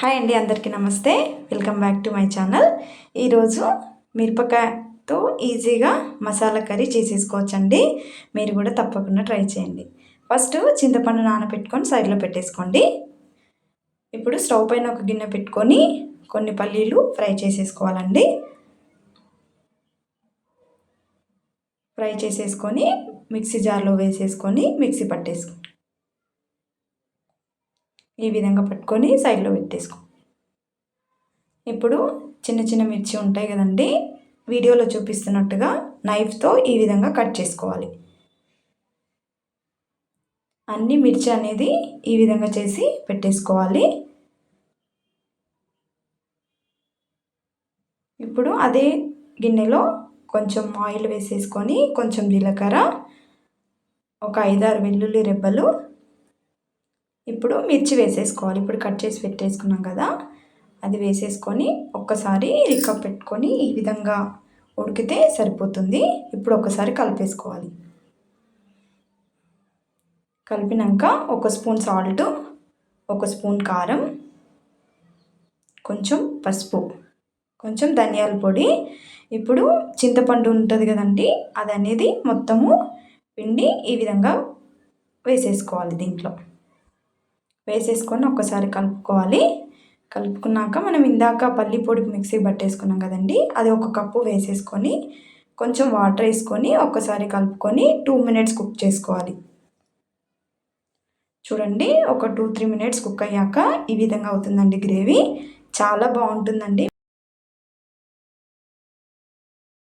Hi అండి అందరికీ నమస్తే. Welcome back to my channel ఈరోజు మిరపకాయతో ఈజీగా మసాలా కర్రీ చేసేసుకోవచ్చండి. మీరు కూడా తప్పకుండా ట్రై చేయండి. ఫస్ట్ చింతపండు నానబెట్టుకొని సైడ్లో పెట్టేసుకోండి. ఇప్పుడు స్టవ్ పైన ఒక గిన్నె పెట్టుకొని కొన్ని పల్లీలు ఫ్రై చేసేసుకోవాలండి. ఫ్రై చేసేసుకొని మిక్సీ జార్లో వేసేసుకొని మిక్సీ పట్టేసుకోండి ఈ విధంగా పట్టుకొని సైడ్లో పెట్టేసుకో. ఇప్పుడు చిన్న చిన్న మిర్చి ఉంటాయి కదండి వీడియోలో చూపిస్తున్నట్టుగా నైఫ్తో ఈ విధంగా కట్ చేసుకోవాలి. అన్ని మిర్చి అనేది ఈ విధంగా చేసి పెట్టేసుకోవాలి. ఇప్పుడు అదే గిన్నెలో కొంచెం ఆయిల్ వేసేసుకొని కొంచెం జీలకర్ర ఒక ఐదారు వెల్లుల్లి రెబ్బలు ఇప్పుడు మిర్చి వేసేసుకోవాలి. ఇప్పుడు కట్ చేసి పెట్టేసుకున్నాం కదా అది వేసేసుకొని ఒక్కసారి రిక్క పెట్టుకొని ఈ విధంగా ఉడికితే సరిపోతుంది. ఇప్పుడు ఒకసారి కలిపేసుకోవాలి. కలిపినాక ఒక స్పూన్ సాల్ట్ ఒక స్పూన్ కారం కొంచెం పసుపు కొంచెం ధనియాల పొడి. ఇప్పుడు చింతపండు ఉంటుంది కదండి అది అనేది మొత్తము పిండి ఈ విధంగా వేసేసుకోవాలి దీంట్లో. వేసేసుకొని ఒక్కసారి కలుపుకోవాలి. కలుపుకున్నాక మనం ఇందాక పల్లి పొడి మిక్సీ పట్టేసుకున్నాం కదండి అది ఒక కప్పు వేసేసుకొని కొంచెం వాటర్ వేసుకొని ఒక్కసారి కలుపుకొని టూ మినిట్స్ కుక్ చేసుకోవాలి. చూడండి ఒక టూ త్రీ మినిట్స్ కుక్ అయ్యాక ఈ విధంగా అవుతుందండి గ్రేవీ. చాలా బాగుంటుందండి.